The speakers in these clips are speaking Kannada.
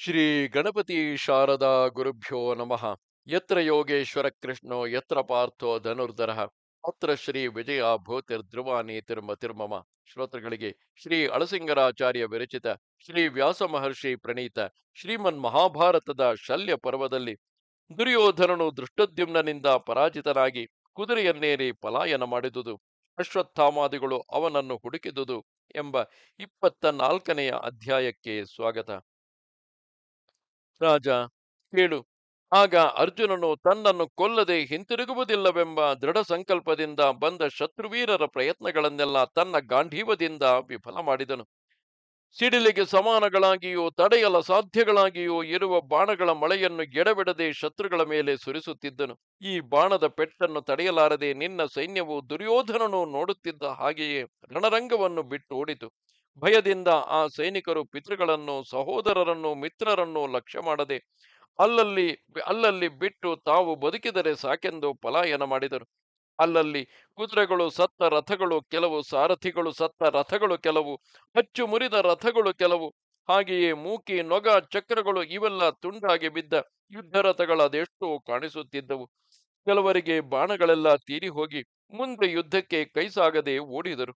ಶ್ರೀ ಗಣಪತಿ ಶಾರದಾ ಗುರುಭ್ಯೋ ನಮಃ. ಯತ್ರ ಯೋಗೇಶ್ವರ ಕೃಷ್ಣೋ, ಯತ್ರ ಪಾರ್ಥೋ ಧನುರ್ಧರ. ಅತ್ರ ಶ್ರೀ ವಿಜಯ ತಿರುಮ ತಿರುಮಮ. ಶ್ರೋತೃಗಳಿಗೆ ಶ್ರೀ ಅಳಸಿಂಗರಾಚಾರ್ಯ ವಿರಚಿತ ಶ್ರೀ ವ್ಯಾಸ ಮಹರ್ಷಿ ಪ್ರಣೀತ ಶ್ರೀಮನ್ ಮಹಾಭಾರತದ ಶಲ್ಯ ಪರ್ವದಲ್ಲಿ ದುರ್ಯೋಧನನು ದೃಷ್ಟದ್ಯುಮ್ನನಿಂದ ಪರಾಜಿತನಾಗಿ ಕುದುರೆಯನ್ನೇರಿ ಪಲಾಯನ ಮಾಡಿದುದು. ಅಶ್ವತ್ಥಾಮಾದಿಗಳು ಅವನನ್ನು ಹುಡುಕಿದುದು ಎಂಬ ಇಪ್ಪತ್ತ ನಾಲ್ಕನೆಯ ಅಧ್ಯಾಯಕ್ಕೆ ಸ್ವಾಗತ. ರಾಜ, ಕೇಳು. ಆಗ ಅರ್ಜುನನು ತನ್ನನ್ನು ಕೊಲ್ಲದೆ ಹಿಂತಿರುಗುವುದಿಲ್ಲವೆಂಬ ದೃಢ ಸಂಕಲ್ಪದಿಂದ ಬಂದ ಶತ್ರುವೀರರ ಪ್ರಯತ್ನಗಳನ್ನೆಲ್ಲ ತನ್ನ ಗಾಂಧೀವದಿಂದ ವಿಫಲ ಮಾಡಿದನು. ಸಿಡಿಲಿಗೆ ಸಮಾನಗಳಾಗಿಯೋ, ತಡೆಯಲ ಸಾಧ್ಯಗಳಾಗಿಯೋ ಇರುವ ಬಾಣಗಳ ಮಳೆಯನ್ನು ಎಡಬಿಡದೆ ಶತ್ರುಗಳ ಮೇಲೆ ಸುರಿಸುತ್ತಿದ್ದನು. ಈ ಬಾಣದ ಪೆಟ್ಟನ್ನು ತಡೆಯಲಾರದೆ ನಿನ್ನ ಸೈನ್ಯವು ದುರ್ಯೋಧನನು ನೋಡುತ್ತಿದ್ದ ಹಾಗೆಯೇ ರಣರಂಗವನ್ನು ಬಿಟ್ಟು ಓಡಿತು ಭಯದಿಂದ ಆ ಸೈನಿಕರು ಪಿತೃಗಳನ್ನು, ಸಹೋದರರನ್ನು, ಮಿತ್ರರನ್ನು ಲಕ್ಷ್ಯ ಮಾಡದೆ ಅಲ್ಲಲ್ಲಿ ಅಲ್ಲಲ್ಲಿ ಬಿಟ್ಟು ತಾವು ಬದುಕಿದರೆ ಸಾಕೆಂದು ಪಲಾಯನ ಮಾಡಿದರು. ಅಲ್ಲಲ್ಲಿ ಕುದುರೆಗಳು ಸತ್ತ ರಥಗಳು ಕೆಲವು, ಸಾರಥಿಗಳು ಸತ್ತ ರಥಗಳು ಕೆಲವು, ಹಚ್ಚು ಮುರಿದ ರಥಗಳು ಕೆಲವು, ಹಾಗೆಯೇ ಮೂಕಿ, ನೊಗ, ಚಕ್ರಗಳು ಇವೆಲ್ಲ ತುಂಡಾಗಿ ಬಿದ್ದ ಯುದ್ಧ ರಥಗಳದೆಷ್ಟೋ ಕಾಣಿಸುತ್ತಿದ್ದವು. ಕೆಲವರಿಗೆ ಬಾಣಗಳೆಲ್ಲ ತೀರಿ ಹೋಗಿ ಮುಂದೆ ಯುದ್ಧಕ್ಕೆ ಕೈಸಾಗದೆ ಓಡಿದರು.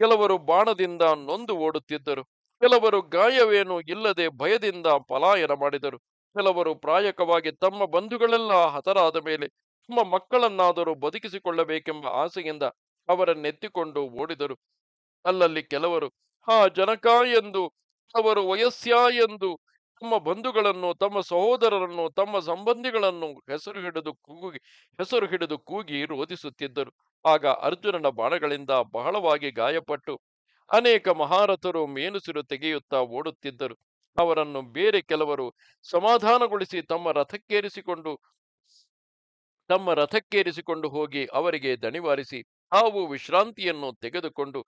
ಕೆಲವರು ಬಾಣದಿಂದ ನೊಂದು ಓಡುತ್ತಿದ್ದರು. ಕೆಲವರು ಗಾಯವೇನೂ ಇಲ್ಲದೆ ಭಯದಿಂದ ಪಲಾಯನ ಮಾಡಿದರು. ಕೆಲವರು ಪ್ರಾಯಕವಾಗಿ ತಮ್ಮ ಬಂಧುಗಳೆಲ್ಲ ಹತರಾದ ಮೇಲೆ ತಮ್ಮ ಮಕ್ಕಳನ್ನಾದರೂ ಬದುಕಿಸಿಕೊಳ್ಳಬೇಕೆಂಬ ಆಸೆಯಿಂದ ಅವರನ್ನೆತ್ತಿಕೊಂಡು ಓಡಿದರು. ಅಲ್ಲಲ್ಲಿ ಕೆಲವರು, ಹಾ, ಜನಕ ಎಂದು, ಅವರು ವಯಸ್ಸ್ಯ ಎಂದು, ತಮ್ಮ ಬಂಧುಗಳನ್ನು, ತಮ್ಮ ಸಹೋದರರನ್ನು, ತಮ್ಮ ಸಂಬಂಧಿಗಳನ್ನು ಹೆಸರು ಹಿಡಿದು ಕೂಗಿ, ಹೆಸರು ಹಿಡಿದು ಕೂಗಿ ರೋಧಿಸುತ್ತಿದ್ದರು. ಆಗ ಅರ್ಜುನನ ಬಾಣಗಳಿಂದ ಬಹಳವಾಗಿ ಗಾಯಪಟ್ಟು ಅನೇಕ ಮಹಾರಥರು ಮೇನುಸಿರು ತೆಗೆಯುತ್ತಾ ಓಡುತ್ತಿದ್ದರು. ಅವರನ್ನು ಬೇರೆ ಕೆಲವರು ಸಮಾಧಾನಗೊಳಿಸಿ ತಮ್ಮ ರಥಕ್ಕೇರಿಸಿಕೊಂಡು ತಮ್ಮ ರಥಕ್ಕೇರಿಸಿಕೊಂಡು ಹೋಗಿ ಅವರಿಗೆ ದಣಿವಾರಿಸಿ, ಹಾವು ವಿಶ್ರಾಂತಿಯನ್ನು ತೆಗೆದುಕೊಂಡು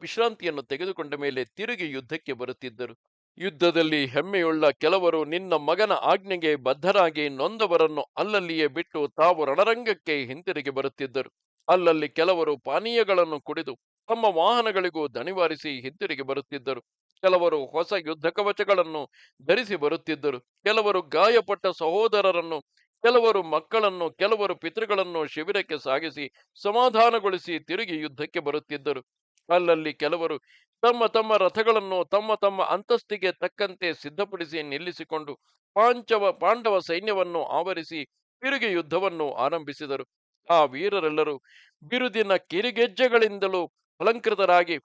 ವಿಶ್ರಾಂತಿಯನ್ನು ತೆಗೆದುಕೊಂಡ ಮೇಲೆ ತಿರುಗಿ ಯುದ್ಧಕ್ಕೆ ಬರುತ್ತಿದ್ದರು. ಯುದ್ಧದಲ್ಲಿ ಹೆಮ್ಮೆಯುಳ್ಳ ಕೆಲವರು ನಿನ್ನ ಮಗನ ಆಜ್ಞೆಗೆ ಬದ್ಧರಾಗಿ ನೊಂದವರನ್ನು ಅಲ್ಲಲ್ಲಿಯೇ ಬಿಟ್ಟು ತಾವು ರಣರಂಗಕ್ಕೆ ಹಿಂತಿರುಗಿ ಬರುತ್ತಿದ್ದರು. ಅಲ್ಲಲ್ಲಿ ಕೆಲವರು ಪಾನೀಯಗಳನ್ನು ಕುಡಿದು ತಮ್ಮ ವಾಹನಗಳಿಗೂ ದಣಿವಾರಿಸಿ ಹಿಂತಿರುಗಿ ಬರುತ್ತಿದ್ದರು. ಕೆಲವರು ಹೊಸ ಯುದ್ಧ ಕವಚಗಳನ್ನು ಧರಿಸಿ ಬರುತ್ತಿದ್ದರು. ಕೆಲವರು ಗಾಯಪಟ್ಟ ಸಹೋದರರನ್ನು ಕೆಲವರು ಮಕ್ಕಳನ್ನು, ಕೆಲವರು ಪಿತೃಗಳನ್ನು ಶಿಬಿರಕ್ಕೆ ಸಾಗಿಸಿ ಸಮಾಧಾನಗೊಳಿಸಿ ತಿರುಗಿ ಯುದ್ಧಕ್ಕೆ ಬರುತ್ತಿದ್ದರು. ಅಲ್ಲಲ್ಲಿ ಕೆಲವರು ತಮ್ಮ ತಮ್ಮ ರಥಗಳನ್ನು ತಮ್ಮ ತಮ್ಮ ಅಂತಸ್ತಿಗೆ ತಕ್ಕಂತೆ ಸಿದ್ಧಪಡಿಸಿ ನಿಲ್ಲಿಸಿಕೊಂಡು ಪಾಂಚವ ಪಾಂಡವ ಸೈನ್ಯವನ್ನು ಆವರಿಸಿ ತಿರುಗಿ ಯುದ್ಧವನ್ನು ಆರಂಭಿಸಿದರು. ಆ ವೀರರೆಲ್ಲರೂ ಬಿರುದಿನ ಕಿರಿಗೆಜ್ಜೆಗಳಿಂದಲೂ ಅಲಂಕೃತರಾಗಿ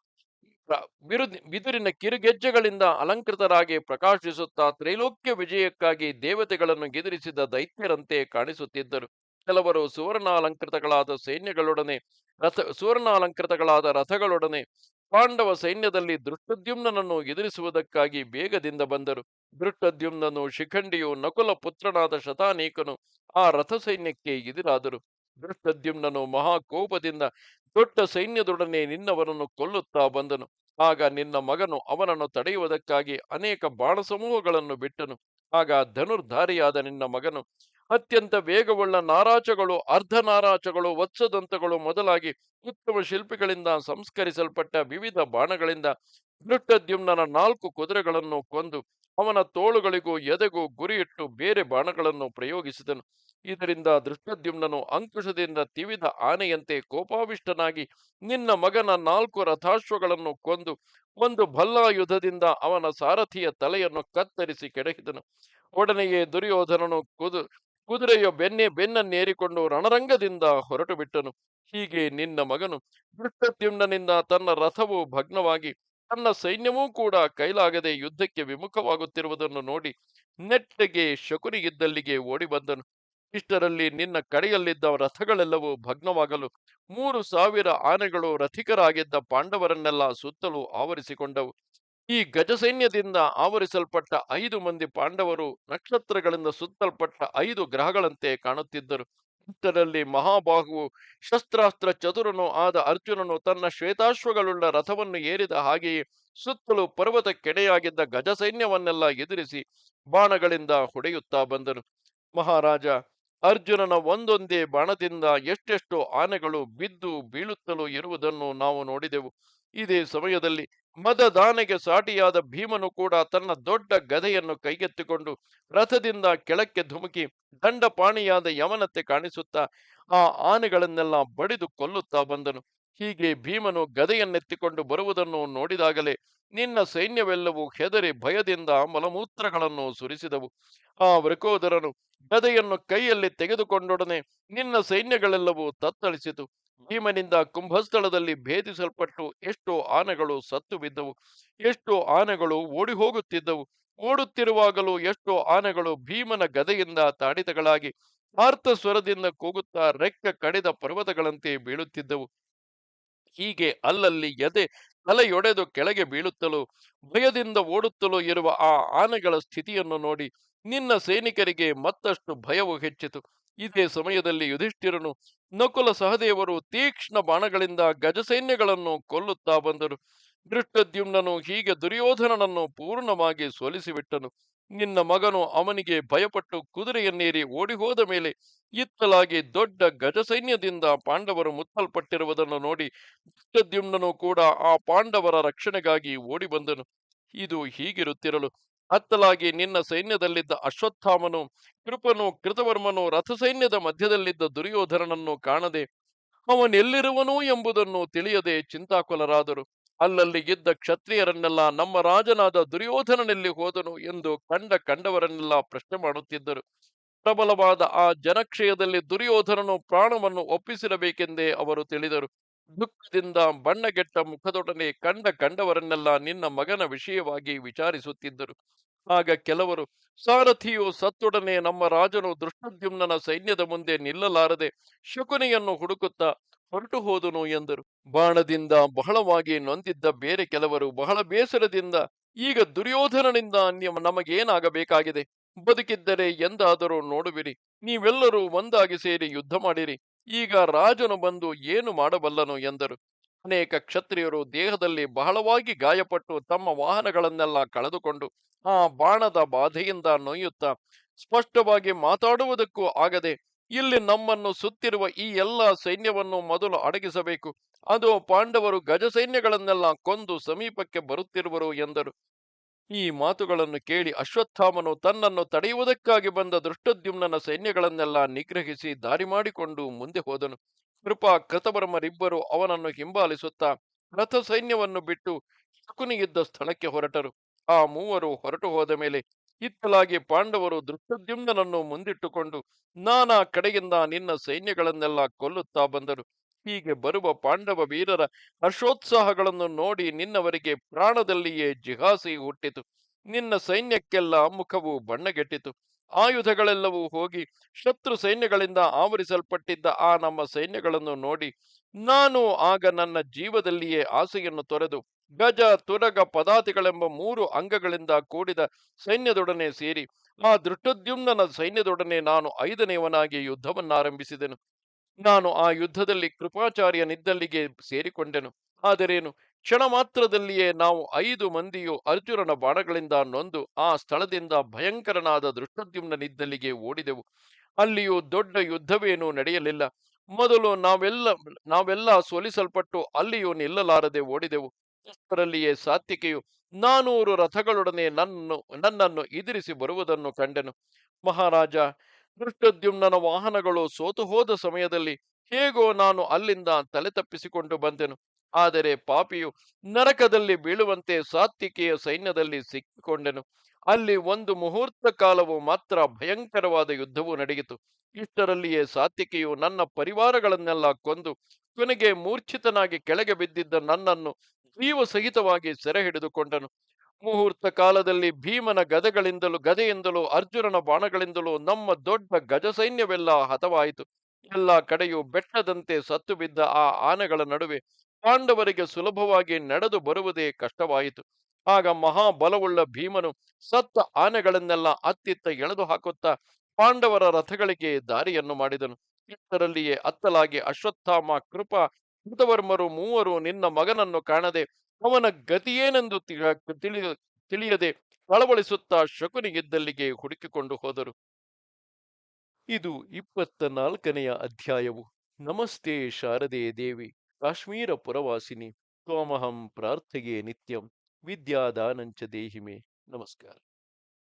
ಬಿರುದಿ ಬಿದುರಿನ ಕಿರುಗೆಜ್ಜೆಗಳಿಂದ ಅಲಂಕೃತರಾಗಿ ಪ್ರಕಾಶಿಸುತ್ತಾ ತ್ರೈಲೋಕ್ಯ ವಿಜಯಕ್ಕಾಗಿ ದೇವತೆಗಳನ್ನು ಗೆದರಿಸಿದ ದೈತ್ಯರಂತೆ ಕಾಣಿಸುತ್ತಿದ್ದರು. ಕೆಲವರು ಸುವರ್ಣಾಲಂಕೃತಗಳಾದ ಸೈನ್ಯಗಳೊಡನೆ, ರಥ, ಸುವರ್ಣಾಲಂಕೃತಗಳಾದ ರಥಗಳೊಡನೆ, ಪಾಂಡವ ಸೈನ್ಯದಲ್ಲಿ ದೃಷ್ಟದ್ಯುಮ್ನನನ್ನು ಎದುರಿಸುವುದಕ್ಕಾಗಿ ಬೇಗದಿಂದ ಬಂದರು. ದೃಷ್ಟದ್ಯುಮ್ನನು ಶಿಖಂಡಿಯು ನಕುಲ ಪುತ್ರನಾದ ಶತಾನೇಕನು ಆ ರಥ ಸೈನ್ಯಕ್ಕೆ ಎದುರಾದರು. ದೃಷ್ಟದ್ಯುಮ್ನನು ಮಹಾಕೋಪದಿಂದ ದೊಡ್ಡ ಸೈನ್ಯದೊಡನೆ ನಿನ್ನವರನ್ನು ಕೊಲ್ಲುತ್ತಾ ಬಂದನು. ಆಗ ನಿನ್ನ ಮಗನು ಅವನನ್ನು ತಡೆಯುವುದಕ್ಕಾಗಿ ಅನೇಕ ಬಾಣ ಸಮೂಹಗಳನ್ನು ಬಿಟ್ಟನು. ಆಗ ಧನುರ್ಧಾರಿಯಾದ ನಿನ್ನ ಮಗನು ಅತ್ಯಂತ ವೇಗವುಳ್ಳ ನಾರಾಚಗಳು, ಅರ್ಧ ನಾರಾಚಗಳು, ವತ್ಸದಂತಗಳು ಮೊದಲಾಗಿ ಉತ್ತಮ ಶಿಲ್ಪಿಗಳಿಂದ ಸಂಸ್ಕರಿಸಲ್ಪಟ್ಟ ವಿವಿಧ ಬಾಣಗಳಿಂದ ದೃಷ್ಟದ್ಯುಮ್ನನ ನಾಲ್ಕು ಕುದುರೆಗಳನ್ನು ಕೊಂದು ಅವನ ತೋಳುಗಳಿಗೂ ಎದೆಗೂ ಗುರಿಯಿಟ್ಟು ಬೇರೆ ಬಾಣಗಳನ್ನು ಪ್ರಯೋಗಿಸಿದನು. ಇದರಿಂದ ದೃಷ್ಟದ್ಯುಮ್ನನು ಅಂಕುಶದಿಂದ ತಿವಿದ ಆನೆಯಂತೆ ಕೋಪಾವಿಷ್ಟನಾಗಿ ನಿನ್ನ ಮಗನ ನಾಲ್ಕು ರಥಾಶ್ವಗಳನ್ನು ಕೊಂದು ಒಂದು ಭಲ್ಲಾಯುಧದಿಂದ ಅವನ ಸಾರಥಿಯ ತಲೆಯನ್ನು ಕತ್ತರಿಸಿ ಕೆಡಹಿದನು. ಒಡನೆಯೇ ದುರ್ಯೋಧನನು ಕುದು, ಕುದುರೆಯ ಬೆನ್ನೆ ಬೆನ್ನನ್ನೇರಿಕೊಂಡು ರಣರಂಗದಿಂದ ಹೊರಟು ಬಿಟ್ಟನು ಹೀಗೆ ನಿನ್ನ ಮಗನು ದೃಷ್ಟದ್ಯುಮ್ನನಿಂದ ತನ್ನ ರಥವು ಭಗ್ನವಾಗಿ ತನ್ನ ಸೈನ್ಯವೂ ಕೂಡ ಕೈಲಾಗದೆ ಯುದ್ಧಕ್ಕೆ ವಿಮುಖವಾಗುತ್ತಿರುವುದನ್ನು ನೋಡಿ ನೆಟ್ಟಗೆ ಶಕುನಿ ಇದ್ದಲ್ಲಿಗೆ ಓಡಿ ಬಂದನು ಇಷ್ಟರಲ್ಲಿ ನಿನ್ನ ಕಡೆಯಲ್ಲಿದ್ದ ರಥಗಳೆಲ್ಲವೂ ಭಗ್ನವಾಗಲು ಮೂರು ಸಾವಿರ ಆನೆಗಳು ರಥಿಕರಾಗಿದ್ದ ಪಾಂಡವರನ್ನೆಲ್ಲ ಸುತ್ತಲೂ ಆವರಿಸಿಕೊಂಡವು. ಈ ಗಜಸೈನ್ಯದಿಂದ ಆವರಿಸಲ್ಪಟ್ಟ ಐದು ಮಂದಿ ಪಾಂಡವರು ನಕ್ಷತ್ರಗಳಿಂದ ಸುತ್ತಲ್ಪಟ್ಟ ಐದು ಗ್ರಹಗಳಂತೆ ಕಾಣುತ್ತಿದ್ದರು. ಇಷ್ಟರಲ್ಲಿ ಮಹಾಬಾಹುವು ಶಸ್ತ್ರಾಸ್ತ್ರ ಚತುರನು ಆದ ಅರ್ಜುನನು ತನ್ನ ಶ್ವೇತಾಶ್ವಗಳುಳ್ಳ ರಥವನ್ನು ಏರಿದ ಹಾಗೆಯೇ ಸುತ್ತಲೂ ಪರ್ವತ ಕೆಡೆಯಾಗಿದ್ದ ಗಜ ಸೈನ್ಯವನ್ನೆಲ್ಲ ಎದುರಿಸಿ ಬಾಣಗಳಿಂದ ಹೊಡೆಯುತ್ತಾ ಬಂದರು ಮಹಾರಾಜ, ಅರ್ಜುನನ ಒಂದೊಂದೇ ಬಾಣದಿಂದ ಎಷ್ಟೆಷ್ಟು ಆನೆಗಳು ಬಿದ್ದು ಬೀಳುತ್ತಲೂ ಇರುವುದನ್ನು ನಾವು ನೋಡಿದೆವು. ಇದೇ ಸಮಯದಲ್ಲಿ ಮದದಾನೆಗೆ ಸಾಟಿಯಾದ ಭೀಮನು ಕೂಡ ತನ್ನ ದೊಡ್ಡ ಗದೆಯನ್ನು ಕೈಗೆತ್ತಿಕೊಂಡು ರಥದಿಂದ ಕೆಳಕ್ಕೆ ಧುಮುಕಿ ದಂಡಪಾಣಿಯಾದ ಯಮನತೆ ಕಾಣಿಸುತ್ತಾ ಆ ಆನೆಗಳನ್ನೆಲ್ಲ ಬಡಿದು ಕೊಲ್ಲುತ್ತಾ ಬಂದನು. ಹೀಗೆ ಭೀಮನು ಗದೆಯನ್ನೆತ್ತಿಕೊಂಡು ಬರುವುದನ್ನು ನೋಡಿದಾಗಲೇ ನಿನ್ನ ಸೈನ್ಯವೆಲ್ಲವೂ ಹೆದರಿ ಭಯದಿಂದ ಮಲಮೂತ್ರಗಳನ್ನು ಸುರಿಸಿದವು. ಆ ವೃಕೋದರನು ಗದೆಯನ್ನು ಕೈಯಲ್ಲಿ ತೆಗೆದುಕೊಂಡೊಡನೆ ನಿನ್ನ ಸೈನ್ಯಗಳೆಲ್ಲವೂ ತತ್ತಳಿಸಿತು. ಭೀಮನಿಂದ ಕುಂಭಸ್ಥಳದಲ್ಲಿ ಭೇದಿಸಲ್ಪಟ್ಟು ಎಷ್ಟೋ ಆನೆಗಳು ಸತ್ತು ಬಿದ್ದವು. ಎಷ್ಟೋ ಆನೆಗಳು ಓಡಿ ಹೋಗುತ್ತಿದ್ದವು ಓಡುತ್ತಿರುವಾಗಲೂ ಎಷ್ಟೋ ಆನೆಗಳು ಭೀಮನ ಗದೆಯಿಂದ ತಾಡಿತಗಳಾಗಿ ಆರ್ತ ಸ್ವರದಿಂದ ಕೂಗುತ್ತಾ ರೆಕ್ಕ ಕಡಿದ ಪರ್ವತಗಳಂತೆ ಬೀಳುತ್ತಿದ್ದವು. ಹೀಗೆ ಅಲ್ಲಲ್ಲಿ ಎದೆ ತಲೆಯೊಡೆದು ಕೆಳಗೆ ಬೀಳುತ್ತಲೂ, ಭಯದಿಂದ ಓಡುತ್ತಲೂ ಇರುವ ಆ ಆನೆಗಳ ಸ್ಥಿತಿಯನ್ನು ನೋಡಿ ನಿನ್ನ ಸೈನಿಕರಿಗೆ ಮತ್ತಷ್ಟು ಭಯವು ಹೆಚ್ಚಿತು. ಇದೇ ಸಮಯದಲ್ಲಿ ಯುಧಿಷ್ಠಿರನು ನಕುಲ ಸಹದೇವರು ತೀಕ್ಷ್ಣ ಬಾಣಗಳಿಂದ ಗಜಸೈನ್ಯಗಳನ್ನು ಕೊಲ್ಲುತ್ತಾ ಬಂದರು. ದೃಷ್ಟದ್ಯುಮ್ನನು ಹೀಗೆ ದುರ್ಯೋಧನನನ್ನು ಪೂರ್ಣವಾಗಿ ಸೋಲಿಸಿಬಿಟ್ಟನು. ನಿನ್ನ ಮಗನು ಅವನಿಗೆ ಭಯಪಟ್ಟು ಕುದುರೆಯನ್ನೇರಿ ಓಡಿಹೋದ ಮೇಲೆ ಇತ್ತಲಾಗಿ ದೊಡ್ಡ ಗಜಸೈನ್ಯದಿಂದ ಪಾಂಡವರು ಮುತ್ತಲ್ಪಟ್ಟಿರುವುದನ್ನು ನೋಡಿ ದೃಷ್ಟದ್ಯುಮ್ನನು ಕೂಡ ಆ ಪಾಂಡವರ ರಕ್ಷಣೆಗಾಗಿ ಓಡಿ ಬಂದನು ಇದು ಹೀಗಿರುತ್ತಿರಲು ಅತ್ತಲಾಗಿ ನಿನ್ನ ಸೈನ್ಯದಲ್ಲಿದ್ದ ಅಶ್ವತ್ಥಾಮನು, ಕೃಪನು, ಕೃತವರ್ಮನು, ರಥಸೈನ್ಯದ ಮಧ್ಯದಲ್ಲಿದ್ದ ದುರ್ಯೋಧನನನ್ನು ಕಾಣದೆ ಅವನೆಲ್ಲಿರುವನು ಎಂಬುದನ್ನು ತಿಳಿಯದೆ ಚಿಂತಾಕುಲರಾದರು. ಅಲ್ಲಲ್ಲಿ ಇದ್ದ ಕ್ಷತ್ರಿಯರನ್ನೆಲ್ಲ ನಮ್ಮ ರಾಜನಾದ ದುರ್ಯೋಧನನಲ್ಲಿ ಹೋದನು ಎಂದು ಕಂಡ ಕಂಡವರನ್ನೆಲ್ಲ ಪ್ರಶ್ನೆ ಮಾಡುತ್ತಿದ್ದರು. ಪ್ರಬಲವಾದ ಆ ಜನಕ್ಷಯದಲ್ಲಿ ದುರ್ಯೋಧನನು ಪ್ರಾಣವನ್ನು ಒಪ್ಪಿಸಿರಬೇಕೆಂದೇ ಅವರು ತಿಳಿದರು. ದುಃಖದಿಂದ ಬಣ್ಣಗೆಟ್ಟ ಮುಖದೊಡನೆ ಕಂಡ ಕಂಡವರನ್ನೆಲ್ಲ ನಿನ್ನ ಮಗನ ವಿಷಯವಾಗಿ ವಿಚಾರಿಸುತ್ತಿದ್ದರು. ಆಗ ಕೆಲವರು, ಸಾರಥಿಯು ಸತ್ತೊಡನೆ ನಮ್ಮ ರಾಜನು ದೃಷ್ಟದ್ಯುಮ್ನ ಸೈನ್ಯದ ಮುಂದೆ ನಿಲ್ಲಲಾರದೆ ಶಕುನಿಯನ್ನು ಹುಡುಕುತ್ತಾ ಹೊರಟು ಹೋದನು ಎಂದರು. ಬಾಣದಿಂದ ಬಹಳವಾಗಿ ನೊಂದಿದ್ದ ಬೇರೆ ಕೆಲವರು ಬಹಳ ಬೇಸರದಿಂದ, ಈಗ ದುರ್ಯೋಧನನಿಂದ ನಿಮ್- ನಮಗೇನಾಗಬೇಕಾಗಿದೆ? ಬದುಕಿದ್ದರೆ ಎಂದಾದರೂ ನೋಡುವಿರಿ. ನೀವೆಲ್ಲರೂ ಒಂದಾಗಿ ಸೇರಿ ಯುದ್ಧ ಮಾಡಿರಿ. ಈಗ ರಾಜನು ಬಂದು ಏನು ಮಾಡಬಲ್ಲನು? ಎಂದರು. ಅನೇಕ ಕ್ಷತ್ರಿಯರು ದೇಹದಲ್ಲಿ ಬಹಳವಾಗಿ ಗಾಯಪಟ್ಟು ತಮ್ಮ ವಾಹನಗಳನ್ನೆಲ್ಲ ಕಳೆದುಕೊಂಡು ಆ ಬಾಣದ ಬಾಧೆಯಿಂದ ನೋಯುತ್ತ ಸ್ಪಷ್ಟವಾಗಿ ಮಾತಾಡುವುದಕ್ಕೂ ಆಗದೆ ಇಲ್ಲಿ ನಮ್ಮನ್ನು ಸುತ್ತಿರುವ ಈ ಎಲ್ಲ ಸೈನ್ಯವನ್ನು ಮೊದಲು ಅಡಗಿಸಬೇಕು. ಅದು ಪಾಂಡವರು ಗಜ ಸೈನ್ಯಗಳನ್ನೆಲ್ಲ ಕೊಂದು ಸಮೀಪಕ್ಕೆ ಬರುತ್ತಿರುವರು ಎಂದರು. ಈ ಮಾತುಗಳನ್ನು ಕೇಳಿ ಅಶ್ವತ್ಥಾಮನು ತನ್ನನ್ನು ತಡೆಯುವುದಕ್ಕಾಗಿ ಬಂದ ದೃಷ್ಟದ್ಯುಮ್ನ ಸೈನ್ಯಗಳನ್ನೆಲ್ಲ ನಿಗ್ರಹಿಸಿ ದಾರಿ ಮಾಡಿಕೊಂಡು ಮುಂದೆ ಹೋದನು. ಕೃಪಾ ಕೃತವರ್ಮರಿಬ್ಬರು ಅವನನ್ನು ಹಿಂಬಾಲಿಸುತ್ತಾ ರಥ ಸೈನ್ಯವನ್ನು ಬಿಟ್ಟು ಶಕುನಿ ಇದ್ದ ಸ್ಥಳಕ್ಕೆ ಹೊರಟರು. ಆ ಮೂವರು ಹೊರಟು ಹೋದ ಮೇಲೆ ಇತ್ತಲಾಗಿ ಪಾಂಡವರು ದೃಷ್ಟದ್ಯುಮ್ನನ್ನು ಮುಂದಿಟ್ಟುಕೊಂಡು ನಾನಾ ಕಡೆಯಿಂದ ನಿನ್ನ ಸೈನ್ಯಗಳನ್ನೆಲ್ಲ ಕೊಲ್ಲುತ್ತಾ ಬಂದರು. ಹೀಗೆ ಬರುವ ಪಾಂಡವ ವೀರರ ಹರ್ಷೋತ್ಸಾಹಗಳನ್ನು ನೋಡಿ ನಿನ್ನವರಿಗೆ ಪ್ರಾಣದಲ್ಲಿಯೇ ಜಿಹಾಸಿ ಹುಟ್ಟಿತು. ನಿನ್ನ ಸೈನ್ಯಕ್ಕೆಲ್ಲ ಮುಖವು ಬಣ್ಣಗೆಟ್ಟಿತು. ಆಯುಧಗಳೆಲ್ಲವೂ ಹೋಗಿ ಶತ್ರು ಸೈನ್ಯಗಳಿಂದ ಆವರಿಸಲ್ಪಟ್ಟಿದ್ದ ಆ ನಮ್ಮ ಸೈನ್ಯಗಳನ್ನು ನೋಡಿ ನಾನು ಆಗ ನನ್ನ ಜೀವದಲ್ಲಿಯೇ ಆಸೆಯನ್ನು ತೊರೆದು ಗಜ ತುರಗ ಪದಾತಿಗಳೆಂಬ ಮೂರು ಅಂಗಗಳಿಂದ ಕೂಡಿದ ಸೈನ್ಯದೊಡನೆ ಸೇರಿ, ಆ ದೃಷ್ಟದ್ಯುಮ್ನ ಸೈನ್ಯದೊಡನೆ ನಾನು ಐದನೆಯವನಾಗಿ ಯುದ್ಧವನ್ನಾರಂಭಿಸಿದೆನು ನಾನು ಆ ಯುದ್ಧದಲ್ಲಿ ಕೃಪಾಚಾರ್ಯನಿದ್ದಲ್ಲಿಗೆ ಸೇರಿಕೊಂಡೆನು. ಆದರೇನು, ಕ್ಷಣ ಮಾತ್ರದಲ್ಲಿಯೇ ನಾವು ಐದು ಮಂದಿಯು ಅರ್ಜುನನ ಬಾಣಗಳಿಂದ ನೊಂದು ಆ ಸ್ಥಳದಿಂದ ಭಯಂಕರನಾದ ದೃಷ್ಟದ್ಯುಮ್ನನಿದ್ದಲ್ಲಿಗೆ ಓಡಿದೆವು. ಅಲ್ಲಿಯೂ ದೊಡ್ಡ ಯುದ್ಧವೇನೂ ನಡೆಯಲಿಲ್ಲ. ಮೊದಲು ನಾವೆಲ್ಲ ನಾವೆಲ್ಲ ಸೋಲಿಸಲ್ಪಟ್ಟು ಅಲ್ಲಿಯೂ ನಿಲ್ಲಲಾರದೆ ಓಡಿದೆವು. ಅಷ್ಟರಲ್ಲಿಯೇ ಸಾತ್ವಿಕೆಯು ನಾನೂರು ರಥಗಳೊಡನೆ ನನ್ನನ್ನು ನನ್ನನ್ನು ಎದುರಿಸಿ ಬರುವುದನ್ನು ಕಂಡೆನು. ಮಹಾರಾಜ ದೃಷ್ಟದ್ಯುಮ್ನ ವಾಹನಗಳು ಸೋತು ಹೋದ ಸಮಯದಲ್ಲಿ ಹೇಗೋ ನಾನು ಅಲ್ಲಿಂದ ತಲೆ ತಪ್ಪಿಸಿಕೊಂಡು ಬಂದೆನು. ಆದರೆ ಪಾಪಿಯು ನರಕದಲ್ಲಿ ಬೀಳುವಂತೆ ಸಾತ್ವಿಕೆಯ ಸೈನ್ಯದಲ್ಲಿ ಸಿಕ್ಕಿಕೊಂಡೆನು. ಅಲ್ಲಿ ಒಂದು ಮುಹೂರ್ತ ಕಾಲವು ಮಾತ್ರ ಭಯಂಕರವಾದ ಯುದ್ಧವು ನಡೆಯಿತು. ಇಷ್ಟರಲ್ಲಿಯೇ ಸಾತ್ವಿಕೆಯು ನನ್ನ ಪರಿವಾರಗಳನ್ನೆಲ್ಲ ಕೊಂದು ಕೊನೆಗೆ ಮೂರ್ಛಿತನಾಗಿ ಕೆಳಗೆ ಬಿದ್ದಿದ್ದ ನನ್ನನ್ನು ಜೀವ ಸಹಿತವಾಗಿ ಸೆರೆ ಹಿಡಿದುಕೊಂಡನು. ಮುಹೂರ್ತ ಕಾಲದಲ್ಲಿ ಭೀಮನ ಗದೆಗಳಿಂದಲೂ, ಗದೆಯಿಂದಲೂ, ಅರ್ಜುನನ ಬಾಣಗಳಿಂದಲೂ ನಮ್ಮ ದೊಡ್ಡ ಗಜ ಸೈನ್ಯವೆಲ್ಲ ಹತವಾಯಿತು. ಎಲ್ಲ ಕಡೆಯೂ ಬೆಟ್ಟದಂತೆ ಸತ್ತು ಬಿದ್ದ ಆ ಆನೆಗಳ ನಡುವೆ ಪಾಂಡವರಿಗೆ ಸುಲಭವಾಗಿ ನಡೆದು ಬರುವುದೇ ಕಷ್ಟವಾಯಿತು. ಆಗ ಮಹಾಬಲವುಳ್ಳ ಭೀಮನು ಸತ್ತ ಆನೆಗಳನ್ನೆಲ್ಲ ಅತ್ತಿತ್ತ ಎಳೆದು ಹಾಕುತ್ತಾ ಪಾಂಡವರ ರಥಗಳಿಗೆ ದಾರಿಯನ್ನು ಮಾಡಿದನು. ಇಷ್ಟರಲ್ಲಿಯೇ ಅತ್ತಲಾಗಿ ಅಶ್ವತ್ಥಾಮ ಕೃಪ ಕೃತವರ್ಮರು ಮೂವರು ನಿನ್ನ ಮಗನನ್ನು ಕಾಣದೆ ಅವನ ಗತಿಯೇನೆಂದು ತಿಳಿಯ ತಿಳಿಯದೆ ಕಳವಳಿಸುತ್ತಾ ಶಕುನಿಗಿದ್ದಲ್ಲಿಗೆ ಹುಡುಕಿಕೊಂಡು ಹೋದರು. ಇದು ಇಪ್ಪತ್ತ ನಾಲ್ಕನೆಯ ಅಧ್ಯಾಯವು. ನಮಸ್ತೆ ಶಾರದೆ ದೇವಿ, ಕಾಶ್ಮೀರ ಪುರವಾಸಿನಿ ತೋಮಹಂ ಪ್ರಾರ್ಥೆಯೇ ನಿತ್ಯಂ, ವಿದ್ಯಾದಾನಂಚ ದೇಹಿಮೆ. ನಮಸ್ಕಾರ.